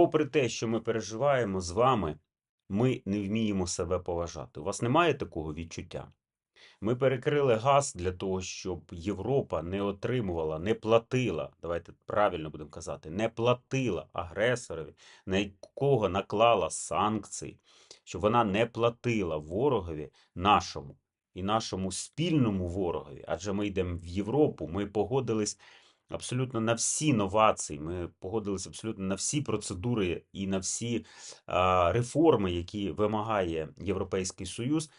попри те, що ми переживаємо з вами, ми не вміємо себе поважати. У вас немає такого відчуття? Ми перекрили газ для того, щоб Європа не отримувала, не платила, давайте правильно будемо казати, не платила агресорові, на якого наклала санкції, щоб вона не платила ворогові нашому і нашому спільному ворогові. Адже ми йдемо в Європу, ми погодились абсолютно на всі новації, ми погодились абсолютно на всі процедури і на всі а, реформи, які вимагає Європейський Союз.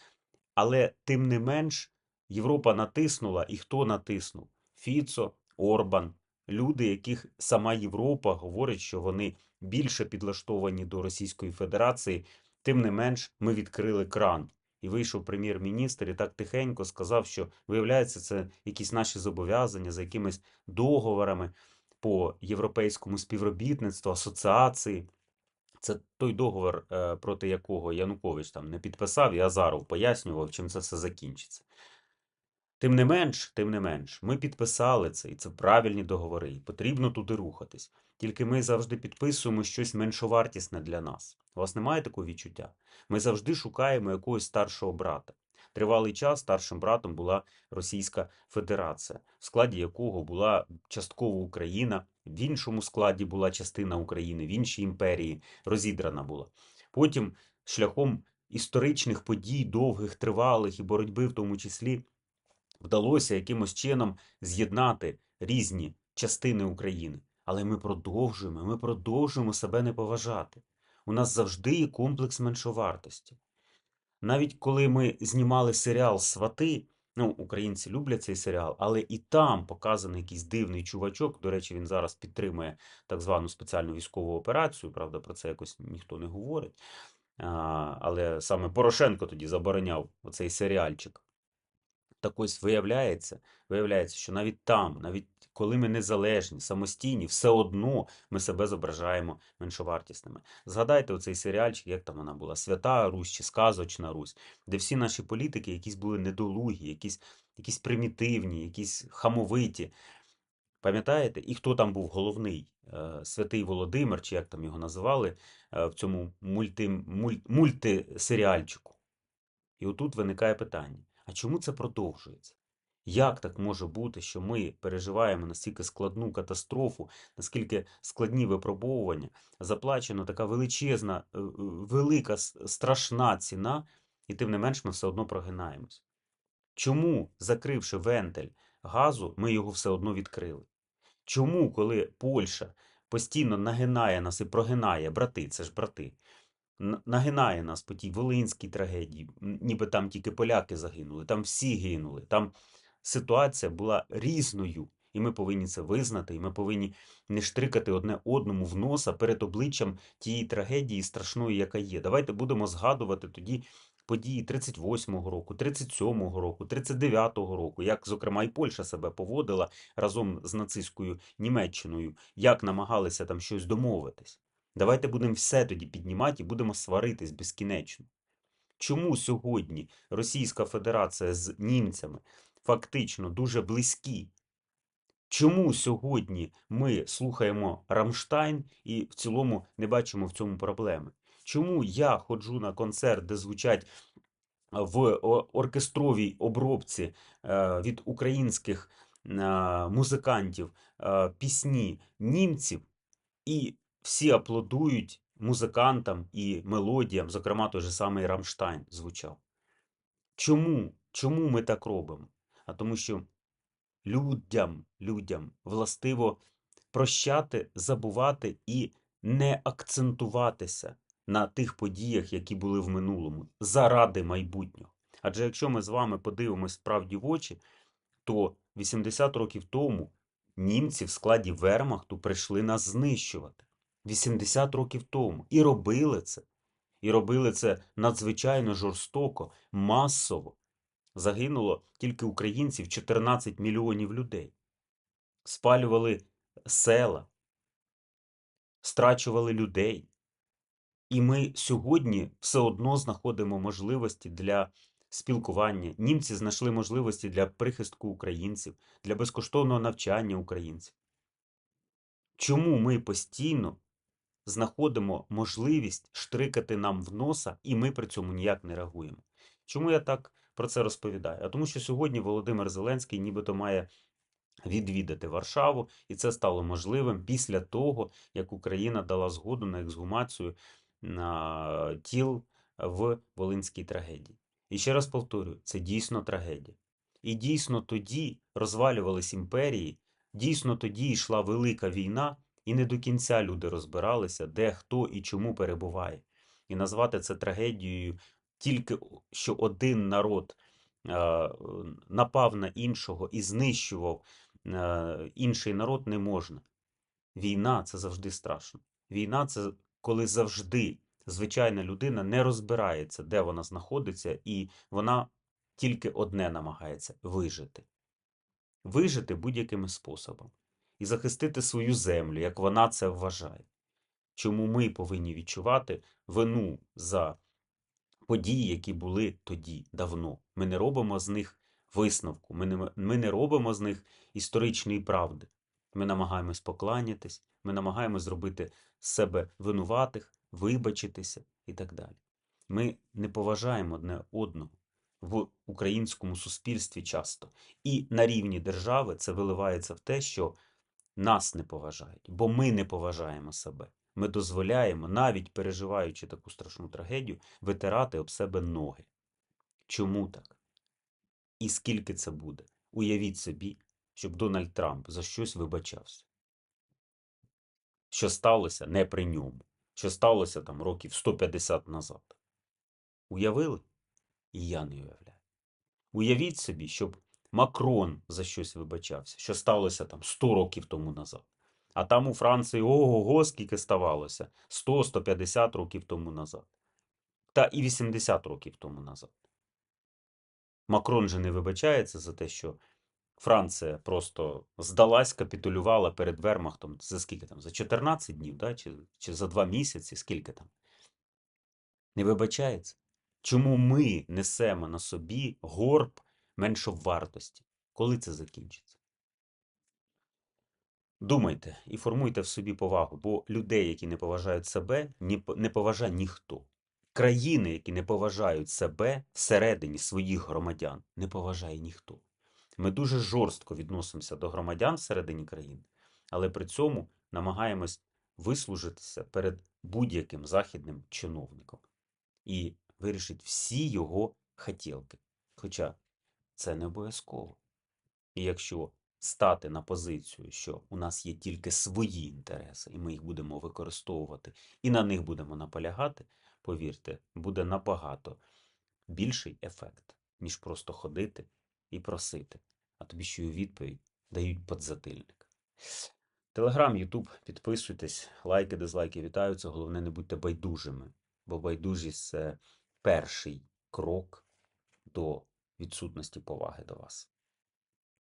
Але тим не менш Європа натиснула, і хто натиснув? Фіцо, Орбан, люди, яких сама Європа говорить, що вони більше підлаштовані до Російської Федерації. Тим не менш, ми відкрили кран. І вийшов прем'єр-міністр і так тихенько сказав, що виявляється, це якісь наші зобов'язання за якимись договорами по європейському співробітництву, асоціації. Це той договор, е, проти якого Янукович там не підписав, і Азаров пояснював, чим це все закінчиться. Тим не менш, тим не менш, ми підписали це, і це правильні договори, і потрібно туди рухатись. Тільки ми завжди підписуємо щось меншовартісне для нас. У вас немає такого відчуття? Ми завжди шукаємо якогось старшого брата. Тривалий час старшим братом була Російська Федерація, в складі якого була частково Україна, в іншому складі була частина України, в іншій імперії розідрана була. Потім, шляхом історичних подій, довгих, тривалих і боротьби, в тому числі, вдалося якимось чином з'єднати різні частини України. Але ми продовжуємо, ми продовжуємо себе не поважати. У нас завжди є комплекс меншовартості. Навіть коли ми знімали серіал Свати, ну, українці люблять цей серіал, але і там показаний якийсь дивний чувачок. До речі, він зараз підтримує так звану спеціальну військову операцію. Правда, про це якось ніхто не говорить. А, Але саме Порошенко тоді забороняв оцей серіальчик. Так ось виявляється, виявляється, що навіть там, навіть коли ми незалежні, самостійні, все одно ми себе зображаємо меншовартісними. Згадайте оцей серіальчик, як там вона була, Свята Русь чи Сказочна Русь, де всі наші політики якісь були недолугі, якісь, якісь примітивні, якісь хамовиті. Пам'ятаєте? І хто там був головний? Е, Святий Володимир, чи як там його називали е, в цьому мульти, муль, мультисеріальчику. І отут виникає питання. А чому це продовжується? Як так може бути, що ми переживаємо настільки складну катастрофу, наскільки складні випробовування, заплачена така величезна, е, е, велика, страшна ціна, і тим не менш ми все одно прогинаємось? Чому, закривши вентиль газу, ми його все одно відкрили? Чому, коли Польща постійно нагинає нас і прогинає брати, це ж брати, нагинає нас по тій Волинській трагедії, ніби там тільки поляки загинули, там всі гинули. Там ситуація була різною, і ми повинні це визнати, і ми повинні не штрикати одне одному в носа перед обличчям тієї трагедії страшної, яка є. Давайте будемо згадувати тоді. Події 38-го року, 37-го року, 39-го року, як, зокрема, і Польща себе поводила разом з нацистською Німеччиною, як намагалися там щось домовитись. Давайте будемо все тоді піднімати і будемо сваритись безкінечно. Чому сьогодні Російська Федерація з німцями фактично дуже близькі? Чому сьогодні ми слухаємо Рамштайн і в цілому не бачимо в цьому проблеми? Чому я ходжу на концерт, де звучать в оркестровій обробці е, від українських музикантів пісні німців, і всі аплодують музикантам і мелодіям, зокрема той же самий Рамштайн звучав. Чому? Чому ми так робимо? А тому що людям, людям властиво прощати, забувати і не акцентуватися на тих подіях, які були в минулому, заради майбутнього. Адже якщо ми з вами подивимось справді в очі, то 80 років тому німці в складі Вермахту прийшли нас знищувати. 80 років тому. І робили це. І робили це надзвичайно жорстоко, масово. Загинуло тільки українців 14 мільйонів людей. Спалювали села, страчували людей. І ми сьогодні все одно знаходимо можливості для спілкування. Німці знайшли можливості для прихистку українців, для безкоштовного навчання українців. Чому ми постійно знаходимо можливість штрикати нам в носа, і ми при цьому ніяк не реагуємо. Чому я так про це розповідаю? А тому, що сьогодні Володимир Зеленський нібито має відвідати Варшаву, і це стало можливим після того, як Україна дала згоду на ексгумацію а, тіл в Волинській трагедії. І ще раз повторюю, це дійсно трагедія. І дійсно тоді розвалювались імперії, дійсно тоді йшла велика війна, і не до кінця люди розбиралися, де хто і чому перебуває. І назвати це трагедією тільки що один народ е, напав на іншого і знищував е, інший народ не можна. Війна це завжди страшно. Війна це коли завжди звичайна людина не розбирається, де вона знаходиться, і вона тільки одне намагається вижити. Вижити будь-якими способами і захистити свою землю, як вона це вважає. Чому ми повинні відчувати вину за події, які були тоді давно. Ми не робимо з них висновку, ми не, ми не робимо з них історичної правди. Ми намагаємось покланятись, ми намагаємось зробити себе винуватих, вибачитися і так далі. Ми не поважаємо одне одного в українському суспільстві часто. І на рівні держави це виливається в те, що нас не поважають, бо ми не поважаємо себе. Ми дозволяємо, навіть переживаючи таку страшну трагедію, витирати об себе ноги. Чому так? І скільки це буде? Уявіть собі, щоб Дональд Трамп за щось вибачався. Що сталося не при ньому, що сталося там років 150 назад. Уявили? І я не уявляю. Уявіть собі, щоб Макрон за щось вибачався, що сталося там 100 років тому назад. А там у Франції ого-го, скільки ставалося 100-150 років тому назад. Та і 80 років тому назад. Макрон же не вибачається за те, що Франція просто здалась, капітулювала перед Вермахтом за скільки там? За 14 днів, да? чи, чи за 2 місяці, скільки там? Не вибачається. Чому ми несемо на собі горб меншовартості? Коли це закінчиться? Думайте і формуйте в собі повагу, бо людей, які не поважають себе, не поважає ніхто. Країни, які не поважають себе всередині своїх громадян, не поважає ніхто. Ми дуже жорстко відносимося до громадян всередині країни, але при цьому намагаємось вислужитися перед будь-яким західним чиновником і вирішить всі його хотілки. Хоча це не обов'язково. І якщо стати на позицію, що у нас є тільки свої інтереси, і ми їх будемо використовувати, і на них будемо наполягати, повірте, буде набагато більший ефект, ніж просто ходити і просити. А тобі ще й у відповідь дають подзатильник. Телеграм, Ютуб, підписуйтесь, лайки, дизлайки вітаються. Головне, не будьте байдужими, бо байдужість це перший крок до відсутності поваги до вас.